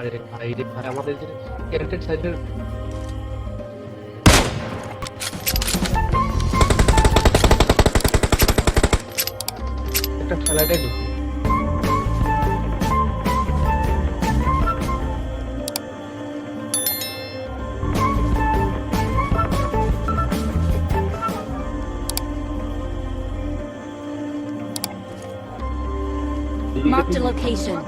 আরে ভাই রে ভাই আমাদের যে ক্যারেক্টার সাইডের একটা খেলাটাই ঢুকি Marked a location.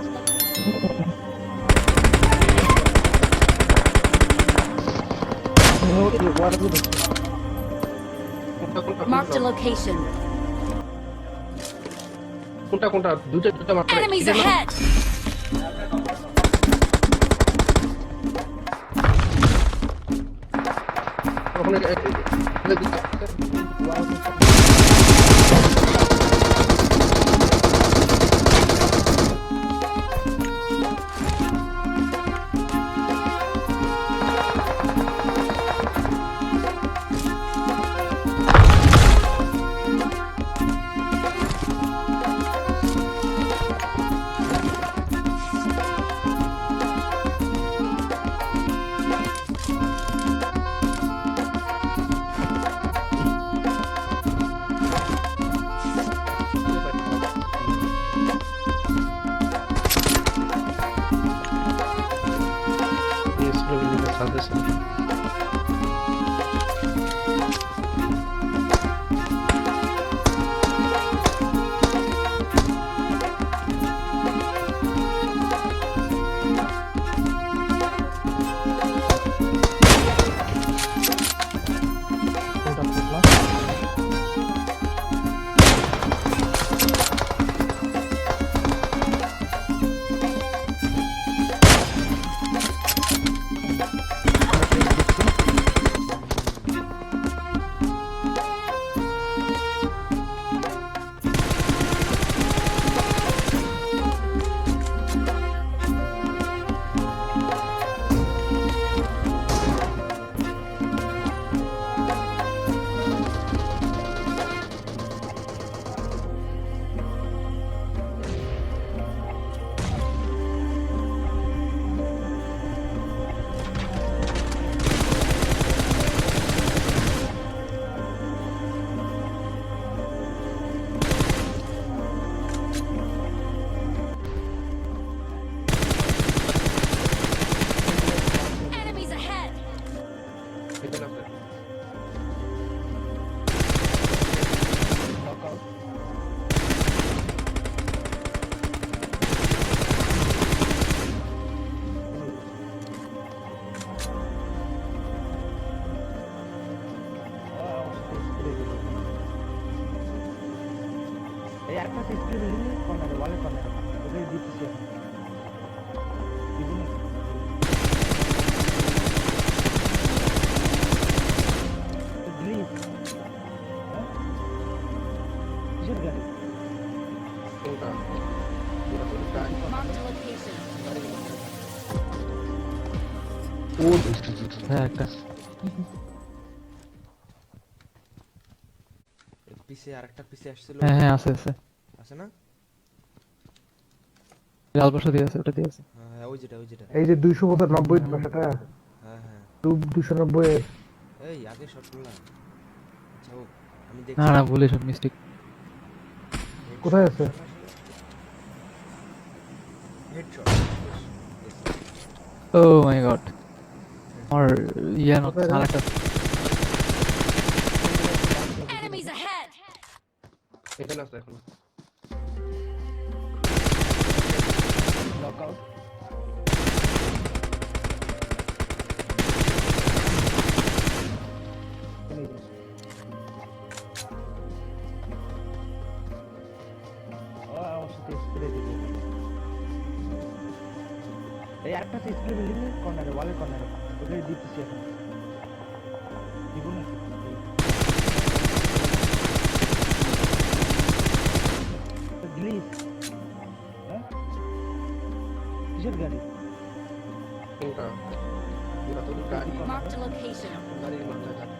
Marked a location. কোনটা কোনটা দুটো দুটো মাত্র Enemies ahead! ওখানে Kardeşim. কোনটা? Marked a location. হ্যাঁ একটা পিছে আরেকটা পিছে আসছিল হ্যাঁ হ্যাঁ আছে আছে আছে না লাল বাসা দিয়ে আছে ওটা দিয়ে আছে। হ্যাঁ হ্যাঁ ওই যেটা ওই যেটা। এই যে দুইশো নব্বই ভাষাটা হ্যাঁ। হ্যাঁ দুশো নব্বই। এই আগে শট করলাম। আচ্ছা ও আমি দেখছি। না না ভুলে সব মিস্টেক কোথায় আছে? হেডশট ও মাই গড আমার ইয়া না আরেকটা এখানে আছে এখন। আমার সাথে স্প্রে দিবে এই একটা স্প্রে বিল্ডিং কর্নারে ওয়ালের কর্নারে ওটাই দিতেছি এখন কিসের গাড়ি কোনটা? কোনটা তো গাড়ি। Marked a location. গাড়ির মাথায় থাকে।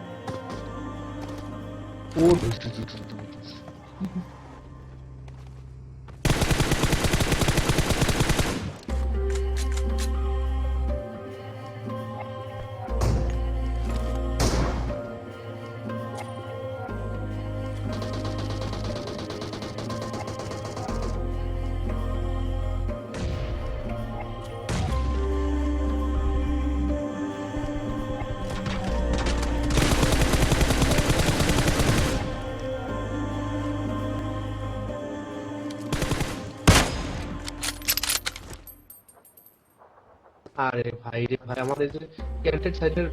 আরে ভাই রে ভাই আমাদের যে ক্যান্টেড সাইডের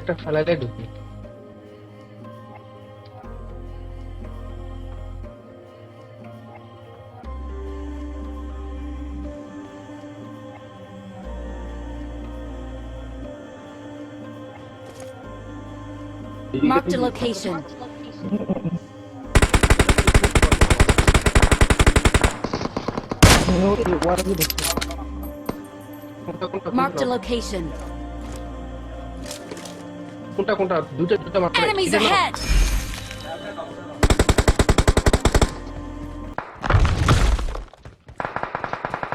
একটা ফেলাইলে ঢুকি Marked a location. ওয়াটার দেখছি কোনটা কোনটা Marked a কোনটা location. কোনটা কোনটা দুটো দুটো মাত্র Enemies ahead!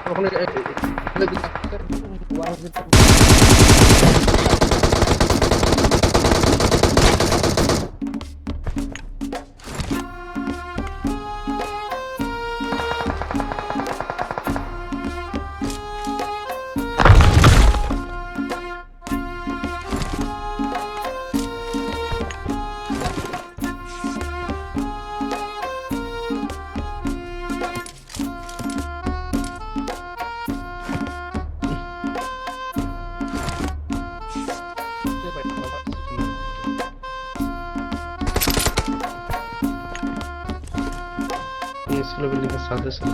ওখানে sağdasın.